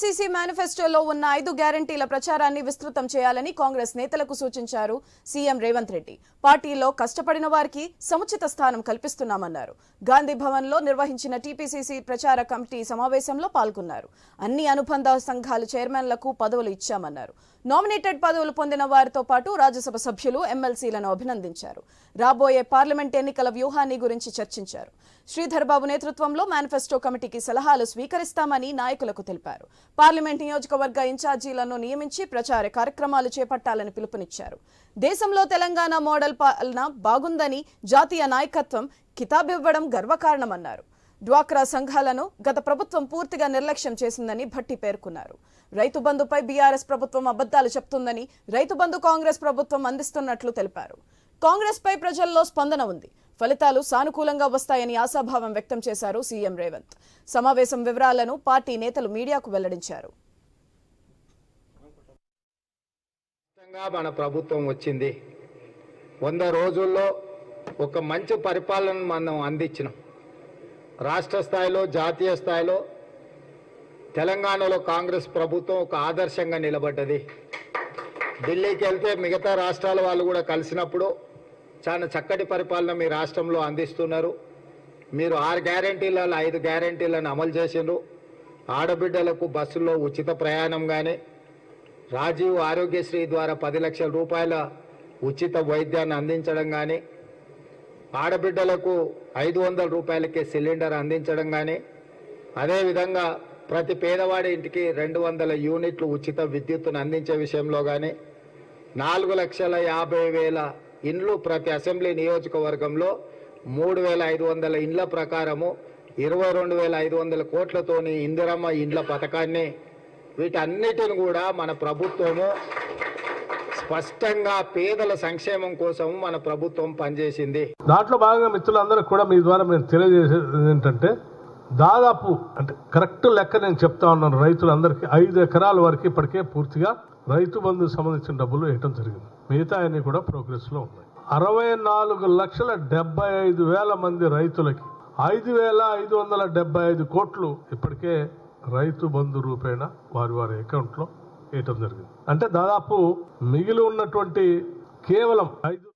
CC మేనిఫెస్టోలో ఉన్న ఐదు గ్యారంటీల ప్రచారాన్ని విస్తృతం చేయాలని కాంగ్రెస్ నేతలకు సూచించారు సీఎం రేవంత్ రెడ్డి. పార్టీలో కష్టపడిన వారికి సముచిత స్థానం కల్పిస్తున్నామన్నారు. గాంధీ భవన్లో నిర్వహించిన టీపీసీసీ ప్రచార కమిటీ సమావేశంలో పాల్గొన్నారు. అన్ని అనుబంధ సంఘాల చైర్మన్లకు పదవులు ఇచ్చామన్నారు. నామినేటెడ్ పదవులు పొందిన వారితో పాటు రాజ్యసభ సభ్యులు ఎమ్మెల్సీలను అభినందించారు. రాబోయే పార్లమెంట్ ఎన్నికల వ్యూహాన్ని గురించి చర్చించారు. శ్రీధర్ బాబు నేతృత్వంలో మేనిఫెస్టో కమిటీకి సలహాలు స్వీకరిస్తామని నాయకులకు తెలిపారు. పార్లమెంట్ నియోజకవర్గ ఇన్ఛార్జీలను నియమించి ప్రచార కార్యక్రమాలు చేపట్టాలని పిలుపునిచ్చారు. దేశంలో తెలంగాణ మోడల్ పాలన బాగుందని జాతీయ నాయకత్వం కితాబివ్వడం గర్వకారణమన్నారు. డ్వాక్రా సంఘాలను గత ప్రభుత్వం పూర్తిగా నిర్లక్ష్యం చేసిందని భట్టి పేర్కొన్నారు. రైతు బంధుపై బీఆర్ఎస్ ప్రభుత్వం అబద్దాలు చెప్తుందని రైతు బంధు కాంగ్రెస్ ప్రభుత్వం అందిస్తున్నట్లు తెలిపారు. కాంగ్రెస్ పై ప్రజల్లో స్పందన ఉంది. ఫలితాలు సానుకూలంగా వస్తాయని ఆశాభావం వ్యక్తం చేశారు సీఎం రేవంత్. సమావేశం వివరాలను పార్టీ నేతలు మీడియాకు వెల్లడించారు. మన ప్రభుత్వం వచ్చింది. వంద రోజుల్లో ఒక మంచి పరిపాలన మనం అందించినాం. రాష్ట్ర స్థాయిలో జాతీయ స్థాయిలో తెలంగాణలో కాంగ్రెస్ ప్రభుత్వం ఒక ఆదర్శంగా నిలబడ్డది. ఢిల్లీకి వెళ్తే మిగతా రాష్ట్రాల వాళ్ళు కూడా కలిసినప్పుడు చాలా చక్కటి పరిపాలన మీ రాష్ట్రంలో అందిస్తున్నారు. మీరు ఆరు గ్యారంటీలలో ఐదు గ్యారంటీలను అమలు చేసిండ్రు. ఆడబిడ్డలకు బస్సుల్లో ఉచిత ప్రయాణం కానీ రాజీవ్ ఆరోగ్యశ్రీ ద్వారా పది లక్షల రూపాయల ఉచిత వైద్యాన్ని అందించడం కానీ ఆడబిడ్డలకు ఐదు వందల రూపాయలకే సిలిండర్ అందించడం కానీ అదేవిధంగా ప్రతి పేదవాడి ఇంటికి రెండు వందల యూనిట్లు ఉచిత విద్యుత్తును అందించే విషయంలో కానీ నాలుగు లక్షల యాభై వేల ఇండ్లు ప్రతి అసెంబ్లీ నియోజకవర్గంలో మూడు వేల ఐదు వందల ఇండ్ల ప్రకారము ఇరవై రెండు వేల ఐదు వందల కోట్లతోని ఇందిరమ్మ ఇండ్ల పథకాన్ని వీటన్నిటిని కూడా మన ప్రభుత్వము స్పష్టంగా పేదల సంక్షేమం కోసం మన ప్రభుత్వం పనిచేసింది. దాంట్లో భాగంగా మిత్రులందరూ కూడా మీ ద్వారా మేము తెలియజేసేది ఏంటంటే దాదాపు అంటే కరెక్ట్ లెక్క నేను చెప్తా ఉన్నాను రైతులందరికీ ఐదు ఎకరాల వరకు ఇప్పటికే పూర్తిగా రైతు బంధుకు సంబంధించిన డబ్బులు వేయటం జరిగింది. మిగతా అన్ని కూడా ప్రోగ్రెస్లో ఉన్నాయి. అరవై నాలుగు లక్షల డెబ్బై ఐదు వేల మంది రైతులకి ఐదు వేల ఐదు వందల డెబ్బై ఐదు కోట్లు ఇప్పటికే రైతు బంధు రూపేణ వారి వారి అకౌంట్లో వేయటం జరిగింది. అంటే దాదాపు మిగిలి ఉన్నటువంటి కేవలం ఐదు